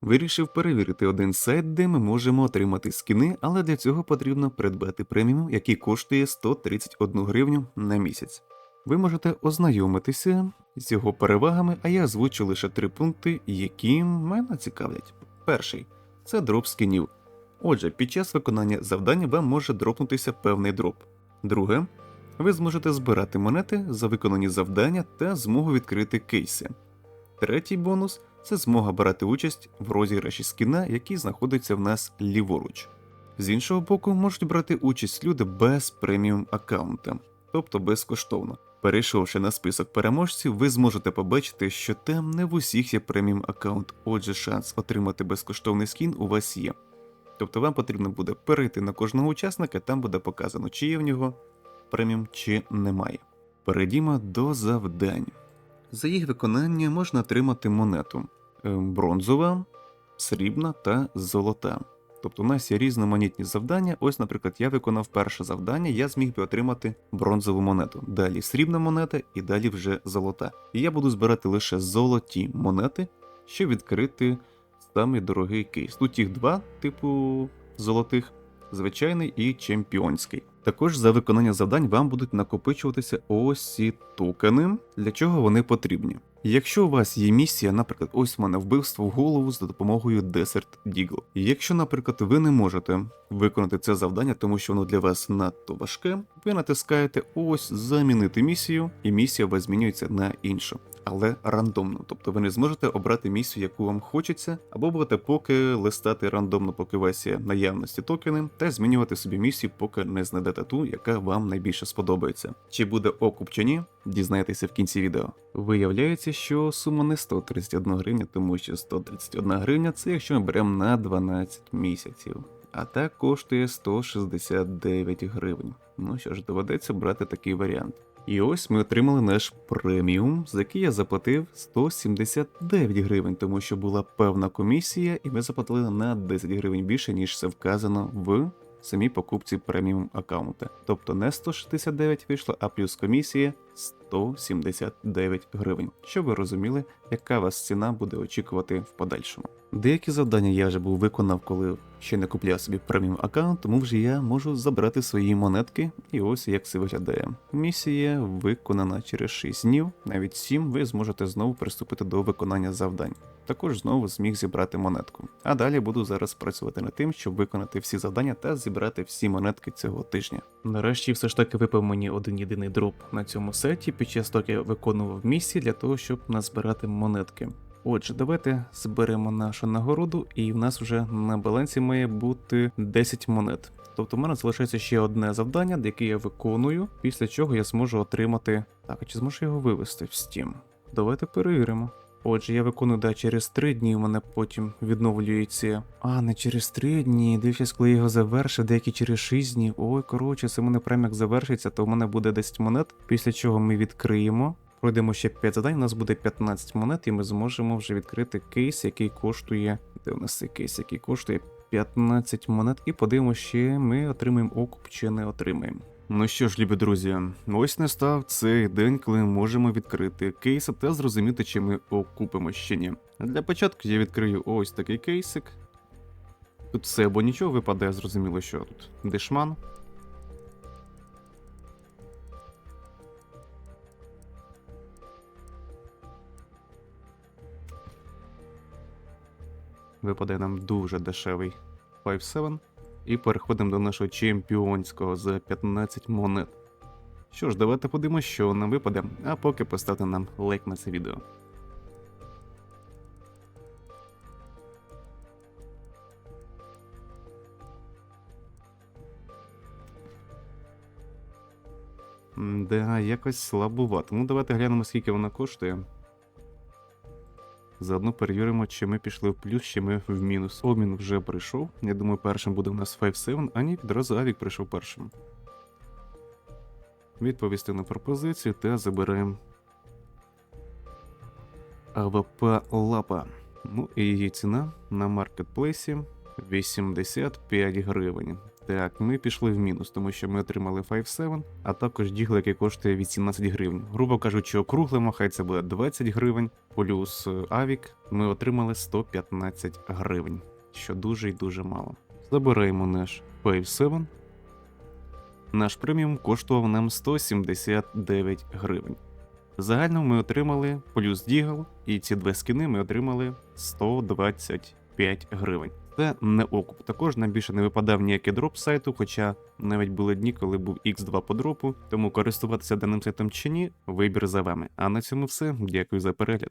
Вирішив перевірити один сайт, де ми можемо отримати скіни, але для цього потрібно придбати преміум, який коштує 131 гривню на місяць. Ви можете ознайомитися з його перевагами, а я озвучу лише три пункти, які мене цікавлять. Перший це дроп скінів. Отже, під час виконання завдання вам може дропнутися певний дроп. Друге, ви зможете збирати монети за виконані завдання та змогу відкрити кейси. Третій бонус це змога брати участь в розіграші скіна, який знаходиться в нас ліворуч. З іншого боку, можуть брати участь люди без преміум аккаунта, тобто безкоштовно. Перейшовши на список переможців, ви зможете побачити, що там не в усіх є преміум аккаунт, отже, шанс отримати безкоштовний скін у вас є. Тобто вам потрібно буде перейти на кожного учасника, там буде показано, чи є в нього преміум, чи немає. Перейдімо до завдань. За їх виконання можна отримати монету е, бронзова, срібна та золота. Тобто у нас є різноманітні завдання. Ось, наприклад, я виконав перше завдання, я зміг би отримати бронзову монету. Далі срібна монета і далі вже золота. І я буду збирати лише золоті монети, щоб відкрити самий дорогий кейс. Тут їх два, типу золотих, звичайний і чемпіонський. Також за виконання завдань вам будуть накопичуватися ось ці токени, для чого вони потрібні. Якщо у вас є місія, наприклад, ось в мене вбивство в голову за допомогою Desert Deagle. Якщо, наприклад, ви не можете виконати це завдання, тому що воно для вас надто важке, ви натискаєте ось замінити місію, і місія у вас змінюється на іншу. Але рандомно, тобто ви не зможете обрати місію, яку вам хочеться, або будете поки листати рандомно, поки у вас є наявності токени, та змінювати собі місію, поки не знайдете ту, яка вам найбільше сподобається. Чи буде окуп чи ні, дізнаєтеся в кінці відео. Виявляється, що сума не 131 гривня, тому що 131 гривня це якщо ми беремо на 12 місяців. А так коштує 169 гривень. Ну що ж, доведеться брати такий варіант. І ось ми отримали наш преміум, за який я заплатив 179 гривень, тому що була певна комісія, і ми заплатили на 10 гривень більше, ніж це вказано в самій покупці преміум аккаунта. Тобто не 169 вийшло, а плюс комісія 179 гривень. Щоб ви розуміли, яка вас ціна буде очікувати в подальшому. Деякі завдання я вже був виконав, коли ще не купляв собі преміум аккаунт, тому вже я можу забрати свої монетки, і ось як це виглядає. Місія виконана через 6 днів, навіть 7 ви зможете знову приступити до виконання завдань. Також знову зміг зібрати монетку. А далі буду зараз працювати над тим, щоб виконати всі завдання та зібрати всі монетки цього тижня. Нарешті все ж таки випав мені один єдиний дроп на цьому сеті. Під час того, як я виконував місії для того, щоб назбирати монетки. Отже, давайте зберемо нашу нагороду, і в нас вже на балансі має бути 10 монет. Тобто в мене залишається ще одне завдання, яке я виконую, після чого я зможу отримати. Так, а чи зможу його вивести в Steam? Давайте перевіримо. Отже, я виконую да, через три дні, у мене потім відновлюється. А, не через три дні. Дивлячись, коли я його завершив, деякі через шість днів. Ой, коротше, це мене прям як завершиться, то в мене буде 10 монет, після чого ми відкриємо. Пройдемо ще 5 завдань, у нас буде 15 монет, і ми зможемо вже відкрити кейс, який коштує. Де у нас цей кейс, який коштує 15 монет, і подивимося, ще ми отримаємо окуп чи не отримаємо. Ну що ж, любі друзі, ось настав цей день, коли ми можемо відкрити кейс та зрозуміти, чи ми окупимо ще ні. Для початку я відкрию ось такий кейсик. Тут все або нічого випадає, зрозуміло, що тут дешман. Випадає нам дуже дешевий 5-7. І переходимо до нашого чемпіонського за 15 монет. Що ж, давайте подивимося, що нам випаде, а поки поставте нам лайк на це відео. Да, якось слабувато. Ну, давайте глянемо, скільки вона коштує. Заодно перевіримо, чи ми пішли в плюс, чи ми в мінус. Обмін вже прийшов. Я думаю, першим буде у нас 5-7, а ні, відразу Авік прийшов першим. Відповісти на пропозицію та забираємо АВП Лапа. Ну і її ціна на маркетплейсі 85 гривень. Так, ми пішли в мінус, тому що ми отримали 5-7, а також дігл, який коштує 18 гривень. Грубо кажучи, округлимо, хай це буде 20 гривень, плюс е, авік ми отримали 115 гривень, що дуже і дуже мало. Забираємо наш 5-7. Наш преміум коштував нам 179 гривень. Загально ми отримали плюс дігл, і ці два скіни ми отримали 125 гривень. Це не окуп. Також нам більше не випадав ніякий дроп сайту, хоча навіть були дні, коли був X2 по дропу. Тому користуватися даним сайтом чи ні, вибір за вами. А на цьому все. Дякую за перегляд.